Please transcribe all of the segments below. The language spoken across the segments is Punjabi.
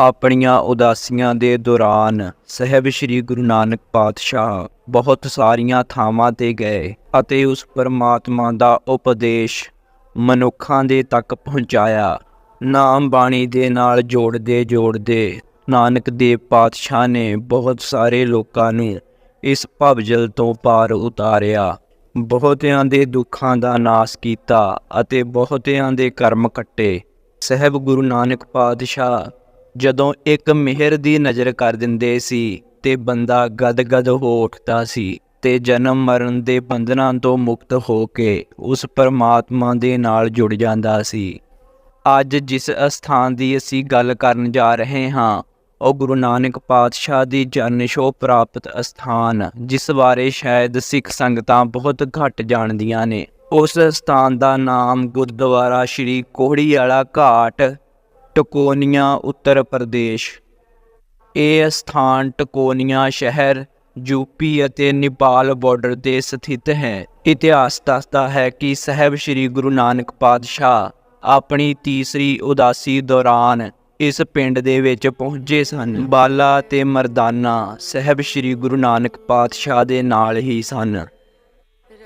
ਆਪਣੀਆਂ ਉਦਾਸੀਆਂ ਦੇ ਦੌਰਾਨ ਸਹਿਬ ਸ੍ਰੀ ਗੁਰੂ ਨਾਨਕ ਪਾਤਸ਼ਾਹ ਬਹੁਤ ਸਾਰੀਆਂ ਥਾਵਾਂ ਤੇ ਗਏ ਅਤੇ ਉਸ ਪਰਮਾਤਮਾ ਦਾ ਉਪਦੇਸ਼ ਮਨੁੱਖਾਂ ਦੇ ਤੱਕ ਪਹੁੰਚਾਇਆ। ਨਾਮ ਬਾਣੀ ਦੇ ਨਾਲ ਜੋੜਦੇ ਜੋੜਦੇ ਨਾਨਕ ਦੇਵ ਪਾਤਸ਼ਾਹ ਨੇ ਬਹੁਤ ਸਾਰੇ ਲੋਕਾਂ ਨੂੰ ਇਸ ਭਵਜਲ ਤੋਂ ਪਾਰ ਉਤਾਰਿਆ। ਬਹੁਤਿਆਂ ਦੇ ਦੁੱਖਾਂ ਦਾ ਨਾਸ਼ ਕੀਤਾ ਅਤੇ ਬਹੁਤਿਆਂ ਦੇ ਕਰਮ ਕੱਟੇ। ਸਹਿਬ ਗੁਰੂ ਨਾਨਕ ਪਾਤਸ਼ਾਹ ਜਦੋਂ ਇੱਕ ਮਿਹਰ ਦੀ ਨਜ਼ਰ ਕਰ ਦਿੰਦੇ ਸੀ ਤੇ ਬੰਦਾ ਗਦਗਦ ਹੋ ਉੱਠਦਾ ਸੀ ਤੇ ਜਨਮ ਮਰਨ ਦੇ ਬੰਧਨਾਂ ਤੋਂ ਮੁਕਤ ਹੋ ਕੇ ਉਸ ਪਰਮਾਤਮਾ ਦੇ ਨਾਲ ਜੁੜ ਜਾਂਦਾ ਸੀ। ਅੱਜ ਜਿਸ ਅਸਥਾਨ ਦੀ ਅਸੀਂ ਗੱਲ ਕਰਨ ਜਾ ਰਹੇ ਹਾਂ, ਉਹ ਗੁਰੂ ਨਾਨਕ ਪਾਤਸ਼ਾਹ ਦੀ ਜਨ ਛੋਹ ਪ੍ਰਾਪਤ ਅਸਥਾਨ, ਜਿਸ ਬਾਰੇ ਸ਼ਾਇਦ ਸਿੱਖ ਸੰਗਤਾਂ ਬਹੁਤ ਘੱਟ ਜਾਣਦੀਆਂ ਨੇ। ਉਸ ਸਥਾਨ ਦਾ ਨਾਮ ਗੁਰਦੁਆਰਾ ਸ਼੍ਰੀ ਕੋਹੜੀ ਵਾਲਾ ਘਾਟ ਟਕੋਨੀਆ, ਉੱਤਰ ਪ੍ਰਦੇਸ਼। ਇਹ ਸਥਾਨ ਟਕੋਨੀਆ ਸ਼ਹਿਰ ਯੂਪੀ ਅਤੇ ਨੇਪਾਲ ਬਾਰਡਰ ਤੇ ਸਥਿਤ ਹੈ। ਇਤਿਹਾਸ ਦੱਸਦਾ ਹੈ ਕਿ ਸਹਿਬ ਸ੍ਰੀ ਗੁਰੂ ਨਾਨਕ ਪਾਤਸ਼ਾਹ ਆਪਣੀ ਤੀਸਰੀ ਉਦਾਸੀ ਦੌਰਾਨ ਇਸ ਪਿੰਡ ਦੇ ਵਿੱਚ ਪਹੁੰਚੇ ਸਨ। ਬਾਲਾ ਤੇ ਮਰਦਾਨਾ ਸਹਿਬ ਸ੍ਰੀ ਗੁਰੂ ਨਾਨਕ ਪਾਤਸ਼ਾਹ ਦੇ ਨਾਲ ਹੀ ਸਨ।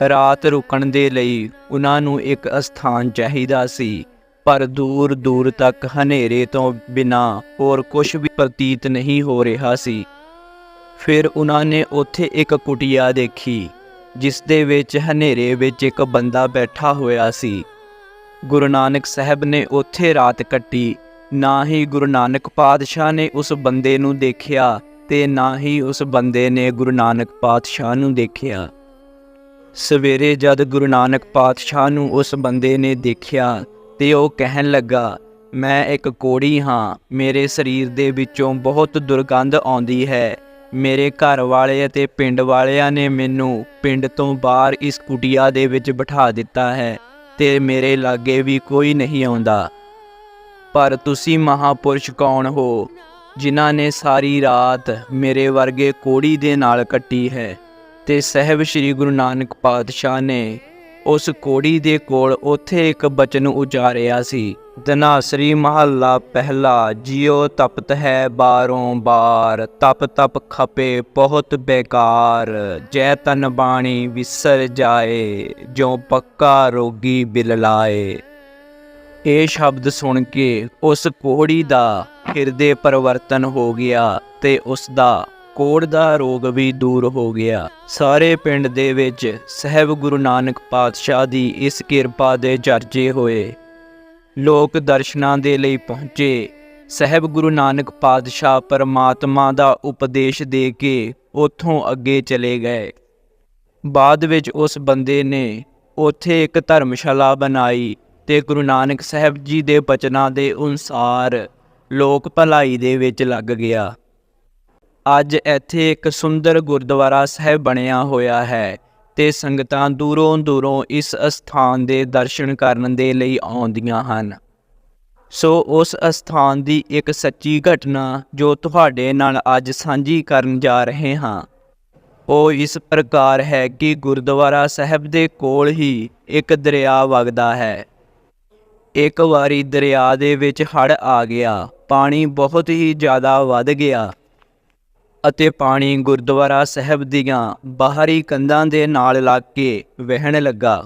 ਰਾਤ ਰੁਕਣ ਦੇ ਲਈ ਉਹਨਾਂ ਨੂੰ ਇੱਕ ਅਸਥਾਨ ਚਾਹੀਦਾ ਸੀ। ਪਰ ਦੂਰ ਦੂਰ ਤੱਕ ਹਨੇਰੇ ਤੋਂ ਬਿਨਾ ਹੋਰ ਕੁਝ ਵੀ ਪ੍ਰਤੀਤ ਨਹੀਂ ਹੋ ਰਿਹਾ ਸੀ। ਫਿਰ ਉਹਨਾਂ ਨੇ ਉੱਥੇ ਇੱਕ ਕੁਟਿਆ ਦੇਖੀ, ਜਿਸ ਦੇ ਵਿੱਚ ਹਨੇਰੇ ਵਿੱਚ ਇੱਕ ਬੰਦਾ ਬੈਠਾ ਹੋਇਆ ਸੀ। ਗੁਰੂ ਨਾਨਕ ਸਾਹਿਬ ਨੇ ਉੱਥੇ ਰਾਤ ਕੱਟੀ, ਨਾ ਹੀ ਗੁਰੂ ਨਾਨਕ ਪਾਤਸ਼ਾਹ ਨੇ ਉਸ ਬੰਦੇ ਨੂੰ ਦੇਖਿਆ ਤੇ ਨਾ ਹੀ ਉਸ ਬੰਦੇ ਨੇ ਗੁਰੂ ਨਾਨਕ ਪਾਤਸ਼ਾਹ ਨੂੰ ਦੇਖਿਆ। ਸਵੇਰੇ ਜਦ ਗੁਰੂ ਨਾਨਕ ਪਾਤਸ਼ਾਹ ਨੂੰ ਉਸ ਬੰਦੇ ਨੇ ਦੇਖਿਆ ਤੇ ਉਹ ਕਹਿਣ ਲੱਗਾ, ਮੈਂ ਇੱਕ ਕੋੜੀ ਹਾਂ, ਮੇਰੇ ਸਰੀਰ ਦੇ ਵਿੱਚੋਂ ਬਹੁਤ ਦੁਰਗੰਧ ਆਉਂਦੀ ਹੈ। ਮੇਰੇ ਘਰ ਵਾਲੇ ਅਤੇ ਪਿੰਡ ਵਾਲਿਆਂ ਨੇ ਮੈਨੂੰ ਪਿੰਡ ਤੋਂ ਬਾਹਰ ਇਸ ਕੁਟਿਆ ਦੇ ਵਿੱਚ ਬਿਠਾ ਦਿੱਤਾ ਹੈ ਤੇ ਮੇਰੇ ਲਾਗੇ ਵੀ ਕੋਈ ਨਹੀਂ ਆਉਂਦਾ। ਪਰ ਤੁਸੀਂ ਮਹਾਪੁਰਸ਼ ਕੌਣ ਹੋ, ਜਿਨ੍ਹਾਂ ਨੇ ਸਾਰੀ ਰਾਤ ਮੇਰੇ ਵਰਗੇ ਕੋੜੀ ਦੇ ਨਾਲ ਕੱਟੀ ਹੈ? ਤੇ ਸਹਿਬ ਸ੍ਰੀ ਗੁਰੂ ਨਾਨਕ ਪਾਤਸ਼ਾਹ ਨੇ ਉਸ ਕੋੜੀ ਦੇ ਕੋਲ ਉੱਥੇ ਇੱਕ ਬਚਨ ਉਚਾਰਿਆ ਸੀ। ਧਨਾਸਰੀ ਮਹੱਲਾ ਪਹਿਲਾ, ਜਿਉ ਤਪਤ ਹੈ ਬਾਰੋਂ ਬਾਰ ਤਪ ਤਪ ਖਪੇ ਬਹੁਤ ਬੇਕਾਰ, ਜੈ ਤਨ ਬਾਣੀ ਵਿਸਰ ਜਾਏ ਜੋ ਪੱਕਾ ਰੋਗੀ ਬਿਲ ਲਾਏ। ਇਹ ਸ਼ਬਦ ਸੁਣ ਕੇ ਉਸ ਕੋਹੜੀ ਦਾ ਹਿਰਦੇ ਪਰਿਵਰਤਨ ਹੋ ਗਿਆ ਤੇ ਉਸ ਦਾ ਕੋੜ ਦਾ ਰੋਗ ਵੀ ਦੂਰ ਹੋ ਗਿਆ। ਸਾਰੇ ਪਿੰਡ ਦੇ ਵਿੱਚ ਸਹਿਬ ਗੁਰੂ ਨਾਨਕ ਪਾਤਸ਼ਾਹ ਦੀ ਇਸ ਕਿਰਪਾ ਦੇ ਚਰਚੇ ਹੋਏ। ਲੋਕ ਦਰਸ਼ਨਾਂ ਦੇ ਲਈ ਪਹੁੰਚੇ। ਸਹਿਬ ਗੁਰੂ ਨਾਨਕ ਪਾਤਸ਼ਾਹ ਪਰਮਾਤਮਾ ਦਾ ਉਪਦੇਸ਼ ਦੇ ਕੇ ਉੱਥੋਂ ਅੱਗੇ ਚਲੇ ਗਏ। ਬਾਅਦ ਵਿੱਚ ਉਸ ਬੰਦੇ ਨੇ ਉੱਥੇ ਇੱਕ ਧਰਮਸ਼ਾਲਾ ਬਣਾਈ ਤੇ ਗੁਰੂ ਨਾਨਕ ਸਾਹਿਬ ਜੀ ਦੇ ਬਚਨਾਂ ਦੇ ਅਨੁਸਾਰ ਲੋਕ ਭਲਾਈ ਦੇ ਵਿੱਚ ਲੱਗ ਗਿਆ। ਅੱਜ ਇੱਥੇ ਇੱਕ ਸੁੰਦਰ ਗੁਰਦੁਆਰਾ ਸਾਹਿਬ ਬਣਿਆ ਹੋਇਆ ਹੈ ਤੇ ਸੰਗਤਾਂ ਦੂਰੋਂ ਦੂਰੋਂ ਇਸ ਅਸਥਾਨ ਦੇ ਦਰਸ਼ਨ ਕਰਨ ਦੇ ਲਈ ਆਉਂਦੀਆਂ ਹਨ। ਸੋ ਉਸ ਅਸਥਾਨ ਦੀ ਇੱਕ ਸੱਚੀ ਘਟਨਾ ਜੋ ਤੁਹਾਡੇ ਨਾਲ ਅੱਜ ਸਾਂਝੀ ਕਰਨ ਜਾ ਰਹੇ ਹਾਂ। ਉਹ ਇਸ ਪ੍ਰਕਾਰ ਹੈ ਕਿ ਗੁਰਦੁਆਰਾ ਸਾਹਿਬ ਦੇ ਕੋਲ ਹੀ ਇੱਕ ਦਰਿਆ ਵਗਦਾ ਹੈ। ਇੱਕ ਵਾਰੀ ਦਰਿਆ ਦੇ ਵਿੱਚ ਹੜ੍ਹ ਆ ਗਿਆ, ਪਾਣੀ ਬਹੁਤ ਹੀ ਜ਼ਿਆਦਾ ਵੱਧ ਗਿਆ। ਅਤੇ ਪਾਣੀ ਗੁਰਦੁਆਰਾ ਸਾਹਿਬ ਦੀਆਂ ਬਾਹਰੀ ਕੰਧਾਂ ਦੇ ਨਾਲ ਲੱਗ ਕੇ ਵਹਿਣ ਲੱਗਾ।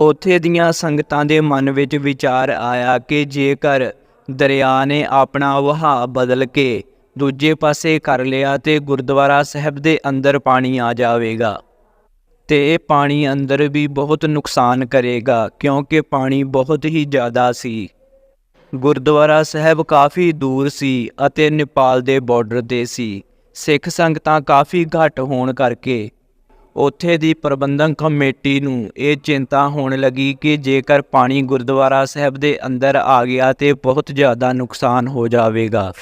ਉੱਥੇ ਦੀਆਂ ਸੰਗਤਾਂ ਦੇ ਮਨ ਵਿੱਚ ਵਿਚਾਰ ਆਇਆ ਕਿ ਜੇਕਰ ਦਰਿਆ ਨੇ ਆਪਣਾ ਵਹਾਅ ਬਦਲ ਕੇ ਦੂਜੇ ਪਾਸੇ ਕਰ ਲਿਆ ਤੇ ਗੁਰਦੁਆਰਾ ਸਾਹਿਬ ਦੇ ਅੰਦਰ ਪਾਣੀ ਆ ਜਾਵੇਗਾ ਤੇ ਇਹ ਪਾਣੀ ਅੰਦਰ ਵੀ ਬਹੁਤ ਨੁਕਸਾਨ ਕਰੇਗਾ, ਕਿਉਂਕਿ ਪਾਣੀ ਬਹੁਤ ਹੀ ਜ਼ਿਆਦਾ ਸੀ। ਗੁਰਦੁਆਰਾ ਸਾਹਿਬ ਕਾਫੀ ਦੂਰ ਸੀ ਅਤੇ ਨੇਪਾਲ ਦੇ ਬਾਰਡਰ ਤੇ ਸੀ। ਸਿੱਖ ਸੰਗਤਾਂ ਕਾਫੀ ਘੱਟ ਹੋਣ ਕਰਕੇ ਉੱਥੇ ਦੀ ਪ੍ਰਬੰਧਕ ਕਮੇਟੀ ਨੂੰ ਇਹ ਚਿੰਤਾ ਹੋਣ ਲੱਗੀ ਕਿ ਜੇਕਰ ਪਾਣੀ ਗੁਰਦੁਆਰਾ ਸਾਹਿਬ ਦੇ ਅੰਦਰ ਆ ਗਿਆ ਤੇ ਬਹੁਤ ਜ਼ਿਆਦਾ ਨੁਕਸਾਨ ਹੋ ਜਾਵੇਗਾ।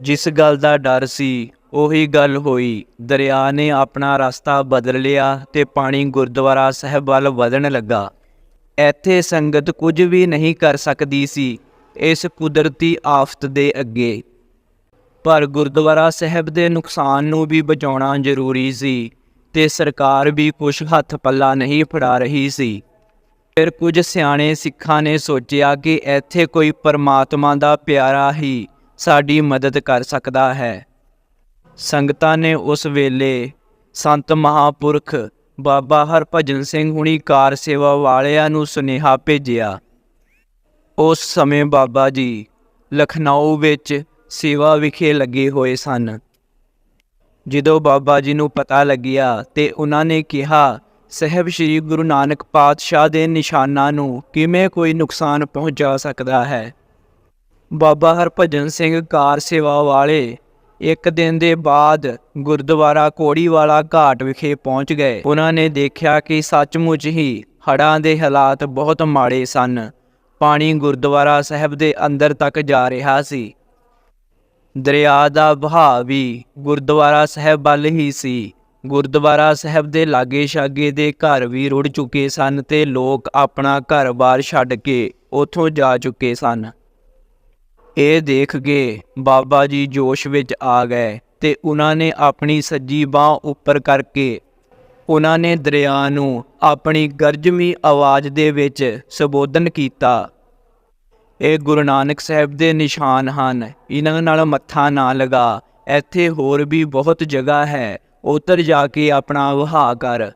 ਜਿਸ ਗੱਲ ਦਾ ਡਰ ਸੀ, ਉਹੀ ਗੱਲ ਹੋਈ। ਦਰਿਆ ਨੇ ਆਪਣਾ ਰਸਤਾ ਬਦਲ ਲਿਆ ਤੇ ਪਾਣੀ ਗੁਰਦੁਆਰਾ ਸਾਹਿਬ ਵੱਲ ਵਧਣ ਲੱਗਾ। ਇੱਥੇ ਸੰਗਤ ਕੁਝ ਵੀ ਨਹੀਂ ਕਰ ਸਕਦੀ ਸੀ। ਇਸ ਕੁਦਰਤੀ ਆਫਤ ਦੇ ਅੱਗੇ। ਪਰ ਗੁਰਦੁਆਰਾ ਸਾਹਿਬ ਦੇ ਨੁਕਸਾਨ ਨੂੰ ਵੀ ਬਚਾਉਣਾ ਜ਼ਰੂਰੀ ਸੀ ਤੇ ਸਰਕਾਰ ਵੀ ਕੁਝ ਹੱਥ ਪੱਲਾ ਨਹੀਂ ਫੜਾ ਰਹੀ ਸੀ। ਫਿਰ ਕੁਝ ਸਿਆਣੇ ਸਿੱਖਾਂ ਨੇ ਸੋਚਿਆ ਕਿ ਇੱਥੇ ਕੋਈ ਪਰਮਾਤਮਾ ਦਾ ਪਿਆਰਾ ਹੀ ਸਾਡੀ ਮਦਦ ਕਰ ਸਕਦਾ ਹੈ। ਸੰਗਤਾਂ ਨੇ ਉਸ ਵੇਲੇ ਸੰਤ ਮਹਾਪੁਰਖ ਬਾਬਾ ਹਰਭਜਨ ਸਿੰਘ ਹੁਣੀ ਕਾਰ ਸੇਵਾ ਵਾਲਿਆਂ ਨੂੰ ਸੁਨੇਹਾ ਭੇਜਿਆ। ਉਸ ਸਮੇਂ ਬਾਬਾ ਜੀ ਲਖਨਊ ਵਿੱਚ ਸੇਵਾ ਵਿਖੇ ਲੱਗੇ ਹੋਏ ਸਨ। ਜਦੋਂ ਬਾਬਾ ਜੀ ਨੂੰ ਪਤਾ ਲੱਗਿਆ ਤੇ ਉਹਨਾਂ ਨੇ ਕਿਹਾ, ਸਹਿਬ ਸ੍ਰੀ ਗੁਰੂ ਨਾਨਕ ਪਾਤਸ਼ਾਹ ਦੇ ਨਿਸ਼ਾਨਾਂ ਨੂੰ ਕਿਵੇਂ ਕੋਈ ਨੁਕਸਾਨ ਪਹੁੰਚਾ ਸਕਦਾ ਹੈ? ਬਾਬਾ ਹਰਭਜਨ ਸਿੰਘ ਕਾਰ ਸੇਵਾ ਵਾਲੇ ਇੱਕ ਦਿਨ ਦੇ ਬਾਅਦ ਗੁਰਦੁਆਰਾ ਕੋੜੀਵਾਲਾ ਘਾਟ ਵਿਖੇ ਪਹੁੰਚ ਗਏ। ਉਹਨਾਂ ਨੇ ਦੇਖਿਆ ਕਿ ਸੱਚਮੁੱਚ ਹੀ ਹੜ੍ਹਾਂ ਦੇ ਹਾਲਾਤ ਬਹੁਤ ਮਾੜੇ ਸਨ। ਪਾਣੀ ਗੁਰਦੁਆਰਾ ਸਾਹਿਬ ਦੇ ਅੰਦਰ ਤੱਕ ਜਾ ਰਿਹਾ ਸੀ। ਦਰਿਆ ਦਾ ਵਹਾਅ ਵੀ ਗੁਰਦੁਆਰਾ ਸਾਹਿਬ ਵੱਲ ਹੀ ਸੀ। ਗੁਰਦੁਆਰਾ ਸਾਹਿਬ ਦੇ ਲਾਗੇ ਛਾਗੇ ਦੇ ਘਰ ਵੀ ਰੁੜ ਚੁੱਕੇ ਸਨ ਤੇ ਲੋਕ ਆਪਣਾ ਘਰ-ਬਾਰ ਛੱਡ ਕੇ ਉੱਥੋਂ ਜਾ ਚੁੱਕੇ ਸਨ। ਇਹ ਦੇਖ ਕੇ ਬਾਬਾ ਜੀ ਜੋਸ਼ ਵਿੱਚ ਆ ਗਏ ਤੇ ਉਹਨਾਂ ਨੇ ਆਪਣੀ ਸੱਜੀ ਬਾਹ ਉੱਪਰ ਕਰਕੇ ਉਹਨਾਂ ਨੇ ਦਰਿਆ ਨੂੰ ਆਪਣੀ ਗਰਜਵੀਂ ਆਵਾਜ਼ ਦੇ ਵਿੱਚ ਸੰਬੋਧਨ ਕੀਤਾ। ਇਹ ਗੁਰੂ ਨਾਨਕ ਸਾਹਿਬ ਦੇ ਨਿਸ਼ਾਨ ਹਨ। ਇਹਨਾਂ ਨਾਲ ਮੱਥਾ ਨਾ ਲਗਾ। ਇੱਥੇ ਹੋਰ ਵੀ ਬਹੁਤ ਜਗ੍ਹਾ ਹੈ। ਉੱਧਰ ਜਾ ਕੇ ਆਪਣਾ ਵਹਾ ਕਰ।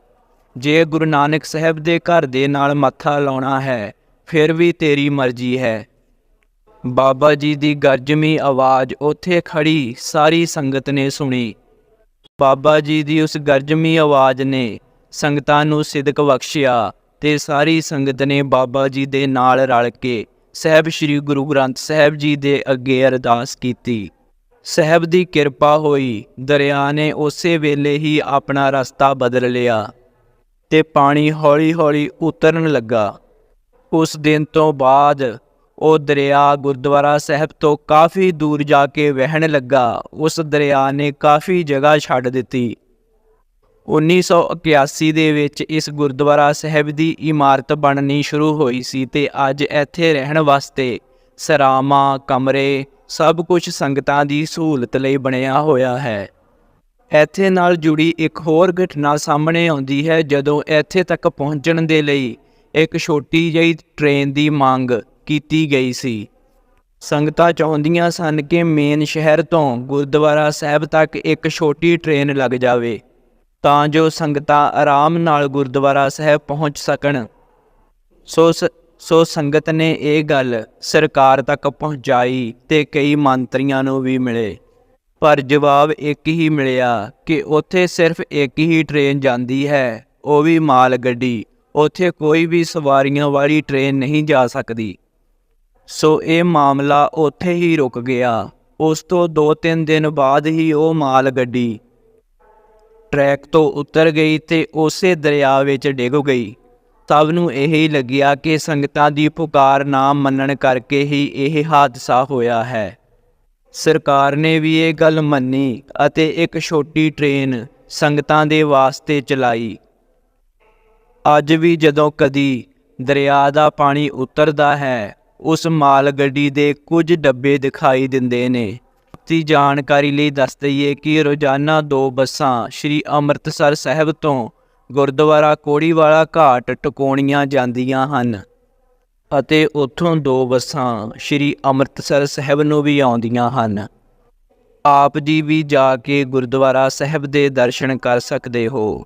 ਜੇ ਗੁਰੂ ਨਾਨਕ ਸਾਹਿਬ ਦੇ ਘਰ ਦੇ ਨਾਲ ਮੱਥਾ ਲਾਉਣਾ ਹੈ, ਫਿਰ ਵੀ ਤੇਰੀ ਮਰਜ਼ੀ ਹੈ। ਬਾਬਾ ਜੀ ਦੀ ਗਰਜਮੀ ਆਵਾਜ਼ ਉੱਥੇ ਖੜੀ ਸਾਰੀ ਸੰਗਤ ਨੇ ਸੁਣੀ। ਬਾਬਾ ਜੀ ਦੀ ਉਸ ਗਰਜਮੀ ਆਵਾਜ਼ ਨੇ ਸੰਗਤਾਂ ਨੂੰ ਸਿਦਕ ਬਖਸ਼ਿਆ ਤੇ ਸਾਰੀ ਸੰਗਤ ਨੇ ਬਾਬਾ ਜੀ ਦੇ ਨਾਲ ਰਲ ਕੇ ਸਹਿਬ ਸ੍ਰੀ ਗੁਰੂ ਗ੍ਰੰਥ ਸਾਹਿਬ ਜੀ ਦੇ ਅੱਗੇ ਅਰਦਾਸ ਕੀਤੀ। ਸਹਿਬ ਦੀ ਕਿਰਪਾ ਹੋਈ, ਦਰਿਆ ਨੇ ਉਸੇ ਵੇਲੇ ਹੀ ਆਪਣਾ ਰਸਤਾ ਬਦਲ ਲਿਆ ਤੇ ਪਾਣੀ ਹੌਲੀ-ਹੌਲੀ ਉਤਰਨ ਲੱਗਾ। ਉਸ ਦਿਨ ਤੋਂ ਬਾਅਦ ਉਹ ਦਰਿਆ ਗੁਰਦੁਆਰਾ ਸਾਹਿਬ ਤੋਂ ਕਾਫੀ ਦੂਰ ਜਾ ਕੇ ਵਹਿਣ ਲੱਗਾ। ਉਸ ਦਰਿਆ ਨੇ ਕਾਫੀ ਜਗ੍ਹਾ ਛੱਡ ਦਿੱਤੀ। 1981 ਦੇ ਵਿੱਚ ਇਸ ਗੁਰਦੁਆਰਾ ਸਾਹਿਬ ਦੀ ਇਮਾਰਤ ਬਣਨੀ ਸ਼ੁਰੂ ਹੋਈ ਸੀ ਤੇ ਅੱਜ ਇੱਥੇ ਰਹਿਣ ਵਾਸਤੇ ਸਰਾਵਾਂ ਕਮਰੇ, ਸਭ ਕੁਝ ਸੰਗਤਾਂ ਦੀ ਸਹੂਲਤ ਲਈ ਬਣਿਆ ਹੋਇਆ ਹੈ। ਇੱਥੇ ਨਾਲ ਜੁੜੀ ਇੱਕ ਹੋਰ ਘਟਨਾ ਸਾਹਮਣੇ ਆਉਂਦੀ ਹੈ ਜਦੋਂ ਇੱਥੇ ਤੱਕ ਪਹੁੰਚਣ ਦੇ ਲਈ ਇੱਕ ਛੋਟੀ ਜਿਹੀ ਟ੍ਰੇਨ ਦੀ ਮੰਗ ਕੀਤੀ ਗਈ ਸੀ। ਸੰਗਤਾਂ ਚਾਹੁੰਦੀਆਂ ਸਨ ਕਿ ਮੇਨ ਸ਼ਹਿਰ ਤੋਂ ਗੁਰਦੁਆਰਾ ਸਾਹਿਬ ਤੱਕ ਇੱਕ ਛੋਟੀ ਟ੍ਰੇਨ ਲੱਗ ਜਾਵੇ, ਤਾਂ ਜੋ ਸੰਗਤਾਂ ਆਰਾਮ ਨਾਲ ਗੁਰਦੁਆਰਾ ਸਾਹਿਬ ਪਹੁੰਚ ਸਕਣ। ਸੋ ਸ- ਸੋ ਸੰਗਤ ਨੇ ਇਹ ਗੱਲ ਸਰਕਾਰ ਤੱਕ ਪਹੁੰਚਾਈ ਤੇ ਕਈ ਮੰਤਰੀਆਂ ਨੂੰ ਵੀ ਮਿਲੇ। ਪਰ ਜਵਾਬ ਇੱਕ ਹੀ ਮਿਲਿਆ ਕਿ ਉੱਥੇ ਸਿਰਫ ਇੱਕ ਹੀ ਟ੍ਰੇਨ ਜਾਂਦੀ ਹੈ, ਉਹ ਵੀ ਮਾਲ ਗੱਡੀ ਉੱਥੇ ਕੋਈ ਵੀ ਸਵਾਰੀਆਂ ਵਾਲੀ ਟ੍ਰੇਨ ਨਹੀਂ ਜਾ ਸਕਦੀ। ਸੋ ਇਹ ਮਾਮਲਾ ਉੱਥੇ ਹੀ ਰੁਕ ਗਿਆ। ਉਸ ਤੋਂ 2-3 ਦਿਨ ਬਾਅਦ ਹੀ ਉਹ ਮਾਲ ਗੱਡੀ ਟਰੈਕ ਤੋਂ ਉਤਰ ਗਈ ਤੇ ਉਸੇ ਦਰਿਆ ਵਿੱਚ ਡਿੱਗ ਗਈ। ਸਭ ਨੂੰ ਇਹ ਹੀ ਲੱਗਿਆ ਕਿ ਸੰਗਤਾਂ ਦੀ ਪੁਕਾਰ ਨਾ ਮੰਨਣ ਕਰਕੇ ਹੀ ਇਹ ਹਾਦਸਾ ਹੋਇਆ ਹੈ। ਸਰਕਾਰ ਨੇ ਵੀ ਇਹ ਗੱਲ ਮੰਨੀ ਅਤੇ ਇੱਕ ਛੋਟੀ ਟ੍ਰੇਨ ਸੰਗਤਾਂ ਦੇ ਵਾਸਤੇ ਚਲਾਈ। ਅੱਜ ਵੀ ਜਦੋਂ ਕਦੀ ਦਰਿਆ ਦਾ ਪਾਣੀ ਉਤਰਦਾ ਹੈ ਉਸ ਮਾਲ ਗੱਡੀ ਦੇ ਕੁਝ ਡੱਬੇ ਦਿਖਾਈ ਦਿੰਦੇ ਨੇ। ਦੀ ਜਾਣਕਾਰੀ ਲਈ ਦੱਸ ਦਈਏ ਕਿ ਰੋਜ਼ਾਨਾ ਦੋ ਬੱਸਾਂ ਸ਼੍ਰੀ ਅੰਮ੍ਰਿਤਸਰ ਸਾਹਿਬ ਤੋਂ ਗੁਰਦੁਆਰਾ ਕੋੜੀਵਾਲਾ ਘਾਟ ਟਿਕਾਉਣੀਆਂ ਜਾਂਦੀਆਂ ਹਨ ਅਤੇ ਉੱਥੋਂ ਦੋ ਬੱਸਾਂ ਸ਼੍ਰੀ ਅੰਮ੍ਰਿਤਸਰ ਸਾਹਿਬ ਨੂੰ ਵੀ ਆਉਂਦੀਆਂ ਹਨ। ਆਪ ਜੀ ਵੀ ਜਾ ਕੇ ਗੁਰਦੁਆਰਾ ਸਾਹਿਬ ਦੇ ਦਰਸ਼ਨ ਕਰ ਸਕਦੇ ਹੋ।